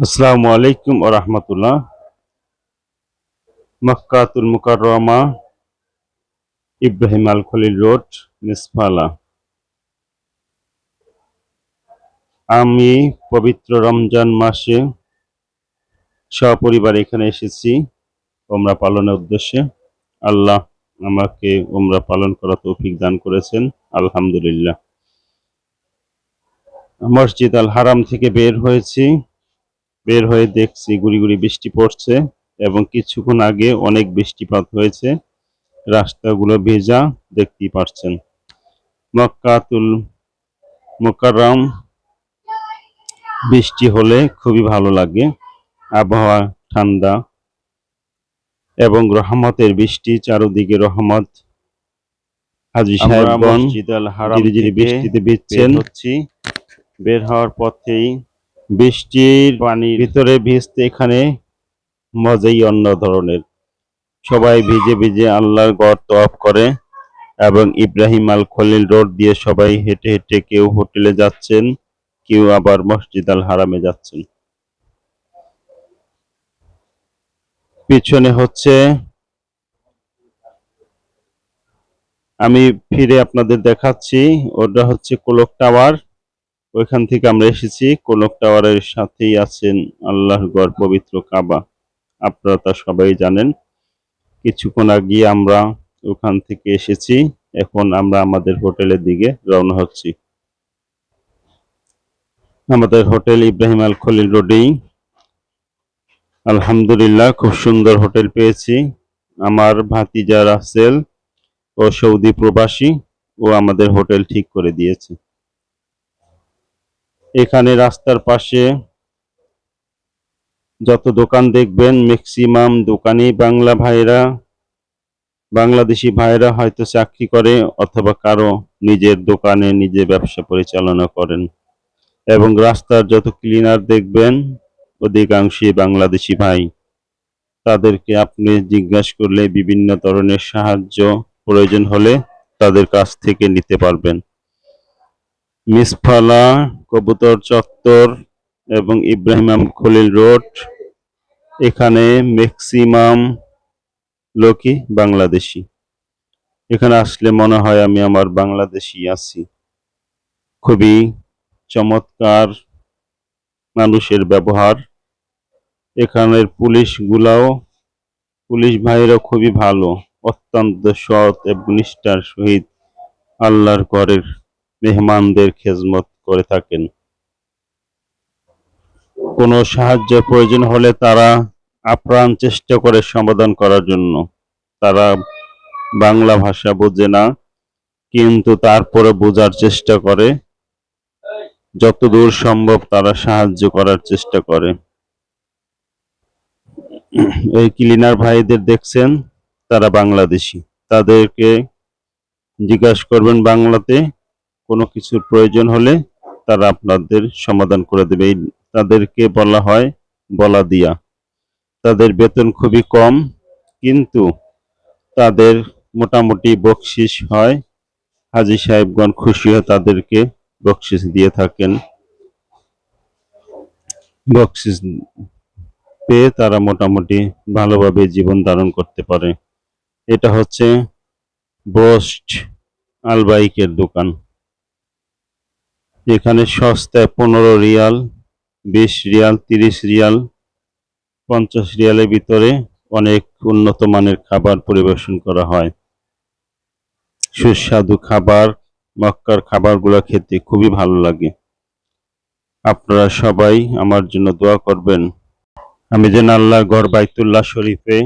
আসসালামু আলাইকুম ও রহমতুল্লাহ। মক্কাতুল মুকাররমা, Ibrahim Al Khalil road Misfalah আমি পবিত্র রমজান মাসে সপরিবার এখানে এসেছি ওমরা পালনের উদ্দেশ্যে। আল্লাহ আমাকে ওমরা পালন করা তৌফিক দান করেছেন, আলহামদুলিল্লাহ। মসজিদ আল হারাম থেকে বের হয়েছি। বের হয়ে দেখছি গুড়ি গুড়ি বৃষ্টি পড়ছে এবং কিছুক্ষণ আগে অনেক বৃষ্টিপাত হয়েছে। রাস্তাগুলো ভেজা দেখতেই পারছেন। মক্কাতুল মোকাররম বৃষ্টি হলে খুবই ভালো লাগে। আবহাওয়া ঠান্ডা এবং রহমতের বৃষ্টি চারদিকে রহমত। হাজি সাহেবগণ ধীরে ধীরে বৃষ্টিতে ভিজছেন। বের হওয়ার পথেই বৃষ্টির পানির ভিতরে ভিজতে এখানে মজাই অন্য ধরনের। সবাই ভিজে ভিজে আল্লাহর গড় তফ করে এবং ইব্রাহিম আল খলিল রোড দিয়ে সবাই হেঁটে হেঁটে কেউ হোটেলে যাচ্ছেন, কেউ আবার মসজিদ আল হারামে যাচ্ছেন। পিছনে হচ্ছে আমি ফিরে আপনাদের দেখাচ্ছি, ওটা হচ্ছে কোলক টাওয়ার। ওইখান থেকে আমরা এসেছি। কোলক টাওয়ারের সাথেই আছেন আল্লাহর গড় পবিত্র কাবা। আপনারা তা সবাই জানেন। কিছুক্ষণ আগে আমরা ওখান থেকে এসেছি। এখন আমরা আমাদের হোটেলের দিকে রওনা হচ্ছি। আমাদের হোটেল ইব্রাহিম আল খলিল রোডেই। আলহামদুলিল্লাহ, খুব সুন্দর হোটেল পেয়েছি। আমার ভাতিজা রাসেল ও সৌদি প্রবাসী ও আমাদের হোটেল ঠিক করে দিয়েছে। এখানে রাস্তার পাশে যত দোকান দেখবেন ম্যাক্সিমাম দোকানেই বাংলা ভাইরা বাংলাদেশি ভাইরা হয়তো চাকরি করে অথবা কারও নিজের দোকানে নিজে ব্যবসা পরিচালনা করেন। এবং রাস্তার যত ক্লিনার দেখবেন, অধিকাংশই বাংলাদেশি ভাই। তাদেরকে আপনি জিজ্ঞাসা করলে বিভিন্ন ধরনের সাহায্য প্রয়োজন হলে তাদের কাছ থেকে নিতে পারবেন। মিসফালা, কবুতর চত্বর এবং ইব্রাহিম আম খলিল রোড। এখানে ম্যাক্সিমাম লোকই বাংলাদেশি। এখানে আসলে মনে হয় আমি আমার বাংলাদেশি আছি। খুবই চমৎকার মানুষের ব্যবহার। এখানের পুলিশগুলাও পুলিশ ভাইরা খুবই ভালো। অত্যন্ত সৎ এবং নিষ্ঠার সহিত আল্লাহর ঘরের মেহমানদের খেজমত করে থাকেন। কোনো সাহায্য প্রয়োজন হলে তারা আপ্রাণ চেষ্টা করে সমাধান করার জন্য। তারা বাংলা ভাষা বোঝে না, কিন্তু তারপরে বোঝার চেষ্টা করে। যতদূর সম্ভব তারা সাহায্য করার চেষ্টা করে। এই ক্লিনার ভাইদের দেখছেন, তারা বাংলাদেশি। তাদেরকে জিজ্ঞাসা করবেন বাংলাতে কোনো কিছুর প্রয়োজন হলে তারা আপনাদের সমাধান করে দেবে। তাদেরকে বলা হয় বলা দিয়া তাদের বেতন খুবই কম, কিন্তু তাদের মোটামুটি বকশিস হয়। হাজি সাহেবগণ খুশি হয়ে তাদেরকে বকশিস দিয়ে থাকেন। বকশিস পেয়ে তারা মোটামুটি ভালোভাবে জীবন ধারণ করতে পারে। এটা হচ্ছে বোস্ট আলবাইকের দোকান। এখানে সস্তায় পনেরো রিয়াল, বিশ রিয়াল, তিরিশ রিয়াল, পঞ্চাশ রিয়ালের ভিতরে অনেক উন্নত মানের খাবার পরিবেশন করা হয়। সুস্বাদু খাবার, মক্কার খাবারগুলো খেতে খুবই ভালো লাগে। আপনারা সবাই আমার জন্য দোয়া করবেন। আমি যেন আল্লাহর গড় বাইতুল্লাহ শরীফে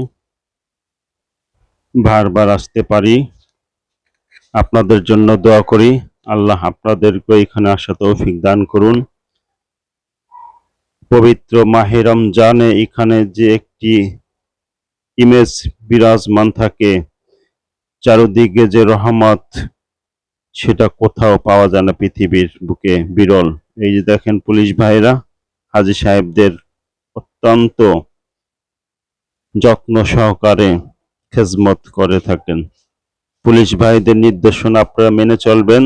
বারবার আসতে পারি। আপনাদের জন্য দোয়া করি। আল্লাহ আপনাদেরকে এখানে আসা তৌফিক দান করুন। পবিত্র মাহে রমজানে এখানে যে একটি ইমেজ বিরাজমান থাকে, চারদিকে যে রহমত, সেটা কোথাও পাওয়া যায় না পৃথিবীর বুকে বিরল। এই যে দেখেন পুলিশ ভাইরা হাজি সাহেবদের অত্যন্ত যত্ন সহকারে খেজমত করে থাকেন। পুলিশ ভাইদের নির্দেশনা আপনারা মেনে চলবেন।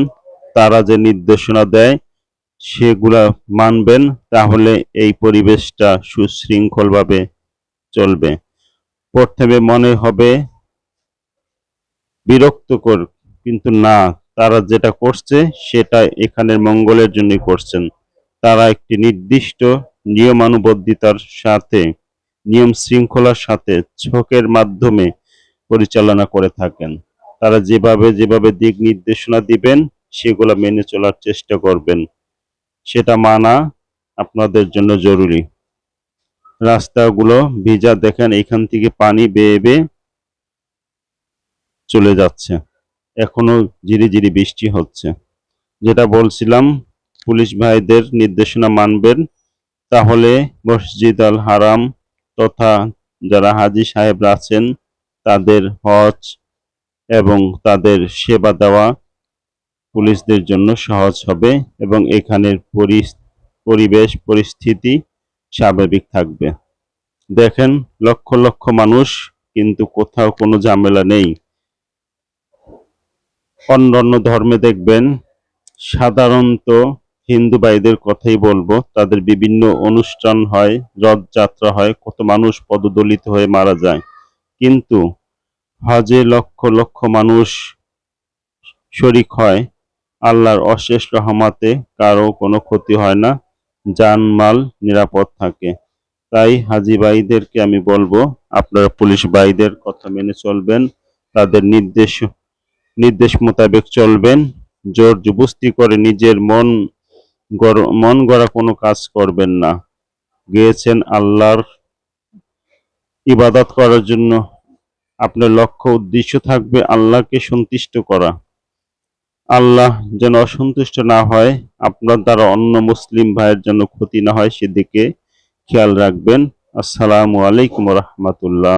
তারা যে নির্দেশনা দেয়, সেগুলা মানবেন, তাহলে এই পরিবেশটা সুশৃঙ্খলভাবে চলবে। প্রথমে মনে হবে, বিরক্তকর, কিন্তু না, তারা যেটা করছে, সেটা এখানের মঙ্গলের জন্যই করছেন। তারা একটি নির্দিষ্ট নিয়মানুবর্তিতার সাথে, নিয়ম শৃঙ্খলার সাথে ছকের মাধ্যমে পরিচালনা করে থাকেন। তারা যেভাবে যেভাবে দিক নির্দেশনা দিবেন সেগুলো মেনে চলার চেষ্টা করবেন। সেটা মানা আপনাদের জন্য জরুরি। রাস্তাগুলো ভিজা, দেখেন এখান থেকে পানি বেয়ে বেয়ে চলে যাচ্ছে। এখনও ঝিরিঝিরি বৃষ্টি হচ্ছে। যেটা বলছিলাম, পুলিশ ভাইদের নির্দেশনা মানবেন। তাহলে মসজিদ আল হারাম তথা যারা হাজি সাহেবরা আছেন, তাদের হজ এবং তাদের সেবা দেওয়া পুলিশদের জন্য সহজ হবে এবং এখানের পরি- পরিবেশ, পরিস্থিতি স্বাভাবিক থাকবে। দেখেন, লক্ষ লক্ষ মানুষ কিন্তু কোথাও কোনো ঝামেলা নেই। অন্য অন্য ধর্মে দেখবেন, সাধারণত হিন্দু ভাইদের কথাই বলব, তাদের বিভিন্ন অনুষ্ঠান হয়, রথযাত্রা হয়, কত মানুষ পদদলিত হয়ে মারা যায়। কিন্তু হজে লক্ষ লক্ষ মানুষ শরিক হয় আল্লাহর অশেষ রহমাতে কারও কোনো ক্ষতি হয় না, জানমাল নিরাপদ থাকে। তাই হাজি ভাইদেরকে আমি বলব, আপনারা পুলিশ ভাইদের কথা মেনে চলবেন, তাদের নির্দেশ নির্দেশ মোতাবেক চলবেন, জোর জবস্তি করে নিজের মন মন গড়া কোনো কাজ করবেন না। গিয়েছেন আল্লাহর ইবাদত করার জন্য। আপনার লক্ষ্য, উদ্দেশ্য থাকবে আল্লাহকে সন্তুষ্ট করা। আল্লাহ যেন অসন্তুষ্ট না হয়, আপনার দ্বারা অন্য মুসলিম ভাইয়ের জন্য ক্ষতি না হয়, সেদিকে খেয়াল রাখবেন। আসসালামু আলাইকুম রহমতুল্লাহ।